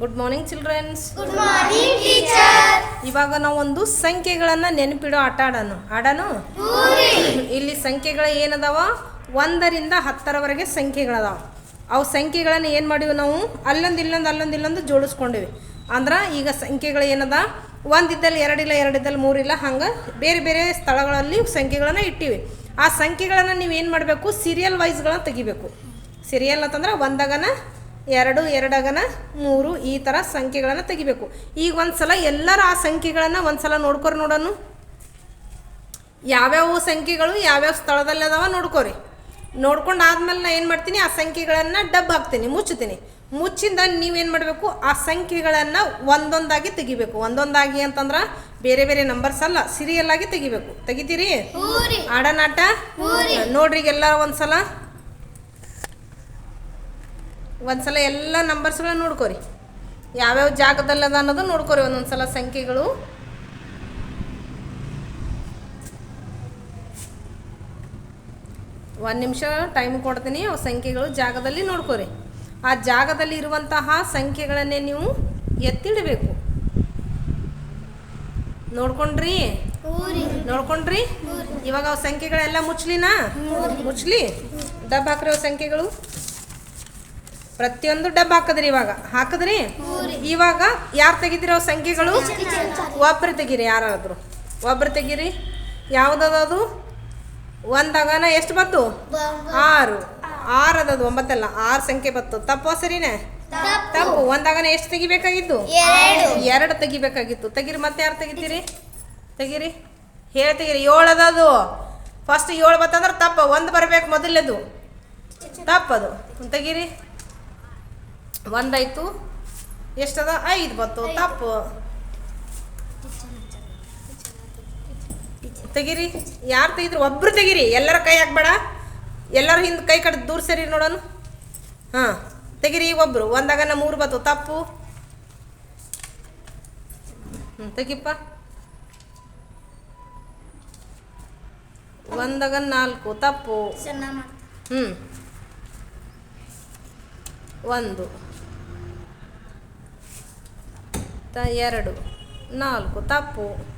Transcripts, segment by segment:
Good morning childrens good morning teacher ಇವಾಗ ನಾವು ಒಂದು ಸಂಖ್ಯೆಗಳನ್ನು ನೆನಪಿಡೋ ಆಟ ಆಡೋಣ. ಆಡೋಣ? ಇಲ್ಲಿ ಸಂಖ್ಯೆಗಳು ಏನದಾವ? ಒಂದರಿಂದ ಹತ್ತರವರೆಗೆ ಸಂಖ್ಯೆಗಳದಾವ. ಅವು ಸಂಖ್ಯೆಗಳನ್ನು ಏನು ಮಾಡಿವಿ ನಾವು? ಅಲ್ಲೊಂದು ಇಲ್ಲೊಂದು ಅಲ್ಲೊಂದು ಇಲ್ಲೊಂದು ಜೋಡಿಸ್ಕೊಂಡಿವಿ. ಅಂದ್ರೆ ಈಗ ಸಂಖ್ಯೆಗಳು ಏನದ? ಒಂದಿದ್ದಲ್ಲಿ ಎರಡಿಲ್ಲ ಎರಡಿದ್ದಲ್ಲಿ ಮೂರಿಲ್ಲ ಹಂಗೆ ಬೇರೆ ಬೇರೆ ಸ್ಥಳಗಳಲ್ಲಿ ಸಂಖ್ಯೆಗಳನ್ನು ಇಟ್ಟಿವಿ. ಆ ಸಂಖ್ಯೆಗಳನ್ನು ನೀವು ಏನು ಮಾಡಬೇಕು? ಸೀರಿಯಲ್ ವೈಸ್ಗಳನ್ನ ತೆಗಿಬೇಕು. ಸೀರಿಯಲ್ ಅಂತಂದ್ರೆ ಒಂದಗನ ಎರಡು ಎರಡಗನ ಮೂರು ಈ ಥರ ಸಂಖ್ಯೆಗಳನ್ನು ತೆಗಿಬೇಕು. ಈಗ ಒಂದು ಸಲ ಎಲ್ಲರ ಆ ಸಂಖ್ಯೆಗಳನ್ನು ಒಂದು ಸಲ ನೋಡ್ಕೊರಿ ನೋಡೋನು ಯಾವ್ಯಾವ ಸಂಖ್ಯೆಗಳು ಯಾವ್ಯಾವ ಸ್ಥಳದಲ್ಲಿ ಅದಾವ ನೋಡ್ಕೋರಿ. ನೋಡ್ಕೊಂಡು ಆದ್ಮೇಲೆ ನಾನು ಏನು ಮಾಡ್ತೀನಿ ಆ ಸಂಖ್ಯೆಗಳನ್ನು ಡಬ್ ಹಾಕ್ತೀನಿ ಮುಚ್ಚುತ್ತೀನಿ. ಮುಚ್ಚಿಂದ ನೀವೇನು ಮಾಡಬೇಕು ಆ ಸಂಖ್ಯೆಗಳನ್ನು ಒಂದೊಂದಾಗಿ ತೆಗಿಬೇಕು. ಒಂದೊಂದಾಗಿ ಅಂತಂದ್ರೆ ಬೇರೆ ಬೇರೆ ನಂಬರ್ಸ್ ಅಲ್ಲ ಸೀರಿಯಲ್ ಆಗಿ ತೆಗಿಬೇಕು. ತೆಗಿತೀರಿ? ಆಡನಾಟ? ನೋಡ್ರಿ ಎಲ್ಲ ಒಂದ್ಸಲ. ಒಂದ್ಸಲ ಎಲ್ಲ ನಂಬರ್ಸ್ಗಳನ್ನ ನೋಡ್ಕೋರಿ. ಯಾವ್ಯಾವ ಜಾಗದಲ್ಲಿ ಅದ ಅನ್ನೋದು ನೋಡ್ಕೋರಿ ಒಂದೊಂದ್ಸಲ ಸಂಖ್ಯೆಗಳು. ಒಂದು ನಿಮಿಷ ಟೈಮ್ ಕೊಡ್ತೀನಿ ಅವು ಸಂಖ್ಯೆಗಳು ಜಾಗದಲ್ಲಿ ನೋಡ್ಕೋರಿ. ಆ ಜಾಗದಲ್ಲಿ ಇರುವಂತಹ ಸಂಖ್ಯೆಗಳನ್ನೇ ನೀವು ಎತ್ತಿಡಬೇಕು. ನೋಡ್ಕೊಂಡ್ರಿ? ನೋಡ್ಕೊಂಡ್ರಿ? ಇವಾಗ ಅವು ಸಂಖ್ಯೆಗಳೆಲ್ಲ ಮುಚ್ಲಿನಾ ಮುಚ್ಲಿ ಡಬ್ಬ ಹಾಕ್ರಿ ಅವು ಸಂಖ್ಯೆಗಳು. ಪ್ರತಿಯೊಂದು ಡಬ್ಬ ಹಾಕದ್ರಿ ಇವಾಗ. ಹಾಕದ್ರಿ? ಇವಾಗ ಯಾರು ತೆಗಿದಿರೋ ಸಂಖ್ಯೆಗಳು? ಒಬ್ರು ತೆಗೀರಿ ಯಾರಾದ್ರು. ಒಬ್ರು ತೆಗೀರಿ. ಯಾವ್ದದದು? ಒಂದಾಗನ ಎಷ್ಟು ಬತ್ತು ಆರು. ಆರು ಅದದು, ಒಂಬತ್ತಲ್ಲ. ಆರು ಸಂಖ್ಯೆ ಬತ್ತು ತಪ್ಪು ಸರಿನೇ? ತಪ್ಪು. ಒಂದಾಗನ ಎಷ್ಟು ತೆಗಿಬೇಕಾಗಿತ್ತು ಎರಡು ಎರಡು ತೆಗಿಬೇಕಾಗಿತ್ತು. ತೆಗೀರಿ ಮತ್ತೆ ಯಾರು ತೆಗಿತೀರಿ? ತೆಗಿರಿ. ಹೇಳಿ ತೆಗಿರಿ. ಏಳು ಅದದು ಫಸ್ಟ್ ಏಳು ಬತ್ತಂದ್ರೆ ತಪ್ಪ. ಒಂದು ಬರಬೇಕು ಮೊದಲನೇದು. ತಪ್ಪದು. ತೆಗಿರಿ. ಒಂದಾಯ್ತು. ಎಷ್ಟದ? ಐದು ಬತ್ತು ತಪ್ಪು. ತೆಗಿರಿ. ಯಾರು ತೆಗಿದ್ರು? ಒಬ್ರು ತೆಗಿರಿ. ಎಲ್ಲರ ಕೈ ಹಾಕ್ಬೇಡ. ಎಲ್ಲರ ಹಿಂದೆ ಕೈ ಕಡ್ದು ದೂರ ಸರಿ ನೋಡೋಣ ಹಾಂ ತೆಗಿರಿ ಒಬ್ರು. ಒಂದಾಗ ನಮ್ಮ ಮೂರು ಬತ್ತು ತಪ್ಪು. ಹ್ಞೂ ತೆಗಿಪ್ಪ. ಒಂದಾಗ ನಾಲ್ಕು. ತಪ್ಪು. ಹ್ಮ್. ಹ್ಞೂ ಒಂದು. ಎರಡು, ನಾಲ್ಕು, ತಪ್ಪು.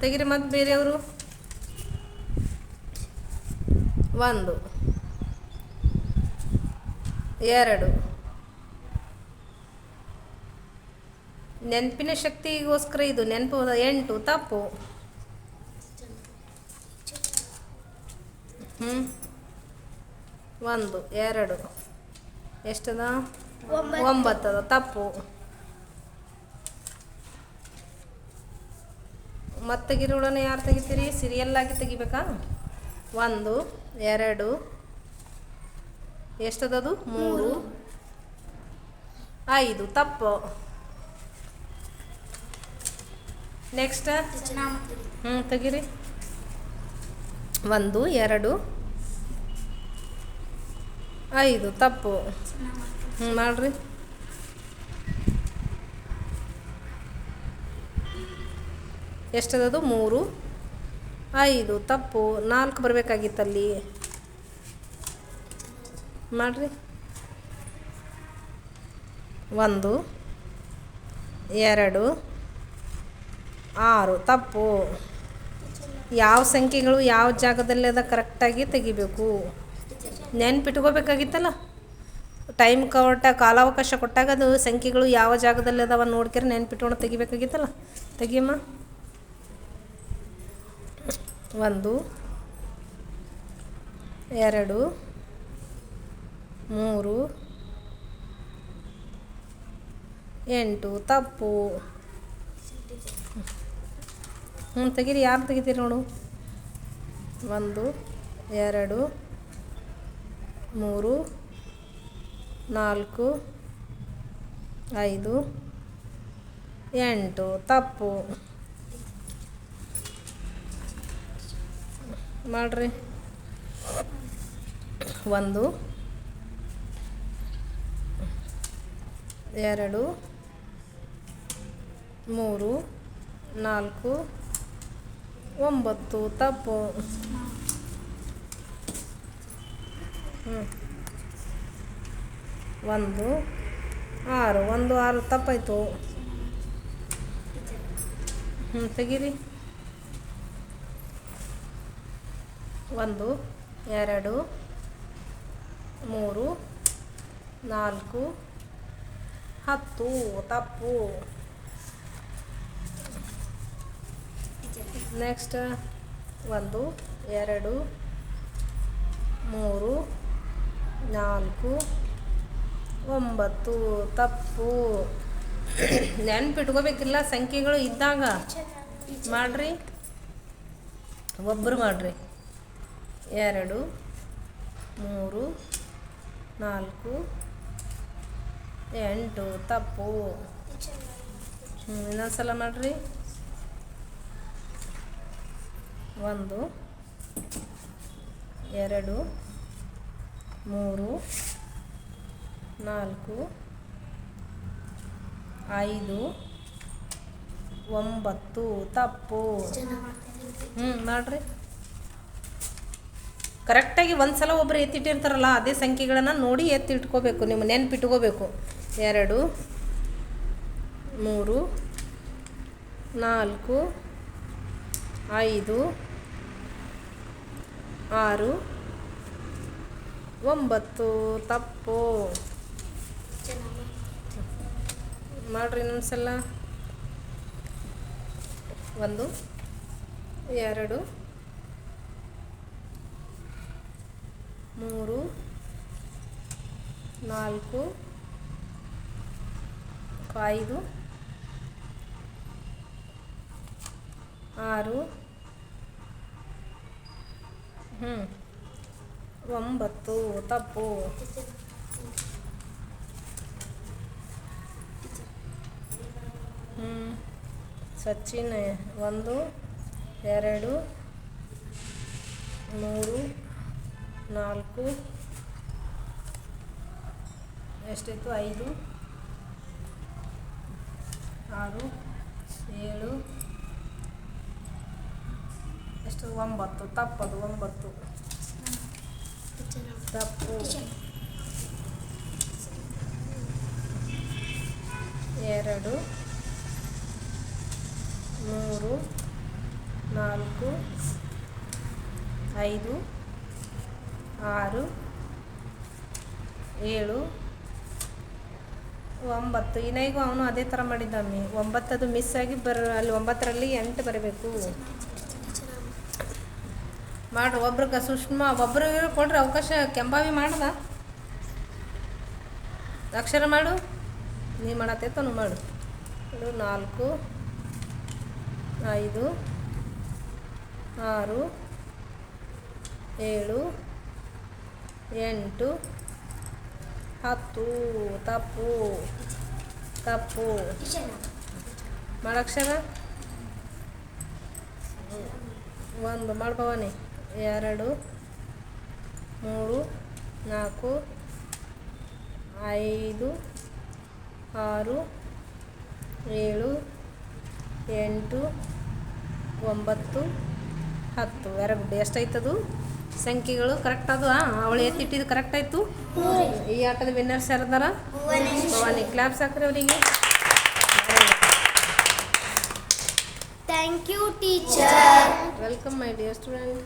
ತೆಗಿರಿ ಮತ್ತು ಬೇರೆಯವರು? ಒಂದು, ಎರಡು. ನೆನಪಿನ ಶಕ್ತಿಗೋಸ್ಕರ ಇದು ನೆನಪು ಎಂಟು, ತಪ್ಪು. ಹ್ಞೂ ಒಂದು, ಎರಡು. ಎಷ್ಟದ? ಒಂಬತ್ತದ, ತಪ್ಪು. ಮತ್ತೆ ಗಿರುಳನ್ನ ಯಾರು ತೆಗಿತೀರಿ? ಸಿರಿಯಲ್ ಆಗಿ ತೆಗಿಬೇಕಾ? ಒಂದು, ಎರಡು, ಎಷ್ಟದದು? ಮೂರು, ಐದು. ತಪ್ಪು. ನೆಕ್ಸ್ಟ್ ಹ್ಞೂ ತೆಗಿರಿ. ಒಂದು, ಎರಡು, ಐದು. ತಪ್ಪು. ಹ್ಞೂ ಮಾಡ್ರಿ. ಎಷ್ಟದದು? ಮೂರು. ಐದು. ತಪ್ಪು. ನಾಲ್ಕು ಬರಬೇಕಾಗಿತ್ತಲ್ಲಿ. ಮಾಡ್ರಿ. ಒಂದು, ಎರಡು, ಆರು. ತಪ್ಪು. ಯಾವ ಸಂಖ್ಯೆಗಳು ಯಾವ ಜಾಗದಲ್ಲಿ ಅದ ಕರೆಕ್ಟಾಗಿ ತೆಗಿಬೇಕು. ನೆನ್ಪಿಟ್ಕೋಬೇಕಾಗಿತ್ತಲ್ಲ. ಟೈಮ್ ಕೊಟ್ಟ, ಕಾಲಾವಕಾಶ ಕೊಟ್ಟಾಗ ಅದು ಸಂಖ್ಯೆಗಳು ಯಾವ ಜಾಗದಲ್ಲಿ ಅದಾವ ನೋಡ್ಕೊಂಡು ನೆನ್ಪಿಟ್ಕೊಂಡು ತೆಗಿಬೇಕಾಗಿತ್ತಲ್ಲ. ತೆಗಿಯಮ್ಮ. ಒಂದು, ಎರಡು, ಮೂರು, ಎಂಟು, ತಪ್ಪು. ಹ್ಞೂ ತೆಗೀರಿ, ಯಾರು ತೆಗಿತೀರಿ ನೋಡು. ಒಂದು, ಎರಡು, ಮೂರು, ನಾಲ್ಕು, ಐದು, ಎಂಟು, ತಪ್ಪು. ಮಾಡ್ರಿ. ಒಂದು, ಎರಡು, ಮೂರು, ನಾಲ್ಕು, ಒಂಬತ್ತು, ತಪ್ಪು. ಹ್ಞೂ ಒಂದು, ಆರು ಒಂದು, ಆರು ತಪ್ಪಾಯಿತು. ಹ್ಞೂ ತೆಗೀರಿ. ಒಂದು, ಎರಡು, ಮೂರು, ನಾಲ್ಕು, ಹತ್ತು, ತಪ್ಪು. ನೆಕ್ಸ್ಟ್ ಒಂದು, ಎರಡು, ಮೂರು, ನಾಲ್ಕು, ಒಂಬತ್ತು. ತಪ್ಪು. ನೆನ್ಪಿಟ್ಕೋಬೇಕಿಲ್ಲ, ಸಂಖ್ಯೆಗಳು ಇದ್ದಾಗ. ಮಾಡ್ರಿ. ಒಬ್ಬರು ಮಾಡ್ರಿ. ಎರಡು, ಮೂರು, ನಾಲ್ಕು, ಎಂಟು, ತಪ್ಪು. ಹ್ಞೂ ಇನ್ನೊಂದ್ಸಲ ಮಾಡಿರಿ. ಒಂದು, ಎರಡು, ಮೂರು, ನಾಲ್ಕು, ಐದು, ಒಂಬತ್ತು, ತಪ್ಪು. ಹ್ಞೂ ಮಾಡ್ರಿ. ಕರೆಕ್ಟಾಗಿ ಒಂದು ಸಲ ಒಬ್ಬರು ಎತ್ತಿಟ್ಟಿರ್ತಾರಲ್ಲ, ಅದೇ ಸಂಖ್ಯೆಗಳನ್ನು ನೋಡಿ ಎತ್ತಿಟ್ಕೋಬೇಕು, ನಿಮ್ಮ ನೆನ್ಪಿಟ್ಕೋಬೇಕು. ಎರಡು, ಮೂರು, ನಾಲ್ಕು, ಐದು, ಆರು, ಒಂಬತ್ತು. ತಪ್ಪು. ಮಾಡ್ರಿ ಇನ್ನೊಂದ್ಸಲ. ಒಂದು, ಎರಡು ಮೂರು ನಾಲ್ಕು ಐದು ಆರು ಹ್ಞೂ ಒಂಬತ್ತು ತಪ್ಪು. ಹ್ಞೂ ಸಚಿನ್ ಒಂದು ಎರಡು ಮೂರು ನಾಲ್ಕು. ಎಷ್ಟಿತ್ತು? ಐದು. ಆರು. ಏಳು. ಎಷ್ಟು? ಒಂಬತ್ತು. ತಪ್ಪದು ಒಂಬತ್ತು. ತಪ್ಪು. ಎರಡು. ಮೂರು. ನಾಲ್ಕು. ಐದು. ಆರು, ಏಳು, ಒಂಬತ್ತು. ಇನ್ನೈಗೂ ಅವನು ಅದೇ ಥರ ಮಾಡಿದ್ದಾನೆ. ಒಂಬತ್ತದು ಮಿಸ್ ಆಗಿ ಬರ, ಅಲ್ಲಿ ಒಂಬತ್ತರಲ್ಲಿ ಎಂಟು ಬರಬೇಕು. ಮಾಡ್ರಿ ಒಬ್ರಿಗೆ ಸುಷ್ಮಾ ಒಬ್ರಿಗೆ ಕೊಡ್ರಿ ಅವಕಾಶ, ಕೆಂಬಾವಿ ಮಾಡ್ದ? ಅಕ್ಷರ ಮಾಡು. ನೀ ಮಾಡತ್ತೇತನು ಮಾಡು, ನಾಲ್ಕು, ಐದು, ಆರು, ಏಳು ಎಂಟು, ಹತ್ತು, ತಪ್ಪು ತಪ್ಪು. ಮಾಡಕ್ಷರ ಒಂದು ಮಾಡ್ಭವಾನಿ ಎರಡು, ಮೂರು, ನಾಲ್ಕು, ಐದು, ಆರು, ಏಳು, ಎಂಟು, ಒಂಬತ್ತು, ಹತ್ತು. ಎರಡು ಎಷ್ಟಾಯ್ತದು? ಸಂಖ್ಯೆಗಳು ಕರೆಕ್ಟ್ ಅದು ಅವಳು ಎತ್ತಿಟ್ಟಿದ್ದು ಕರೆಕ್ಟ್ ಆಯ್ತು? ಈ ಆಟದ ವಿನ್ನರ್ಸ್ ಯಾರದಾರ ಭವಾನಿ ಕ್ಲಾಪ್ಸ್ ಹಾಕ್ರಿ ಅವರಿಗೆ thank you teacher welcome my dear student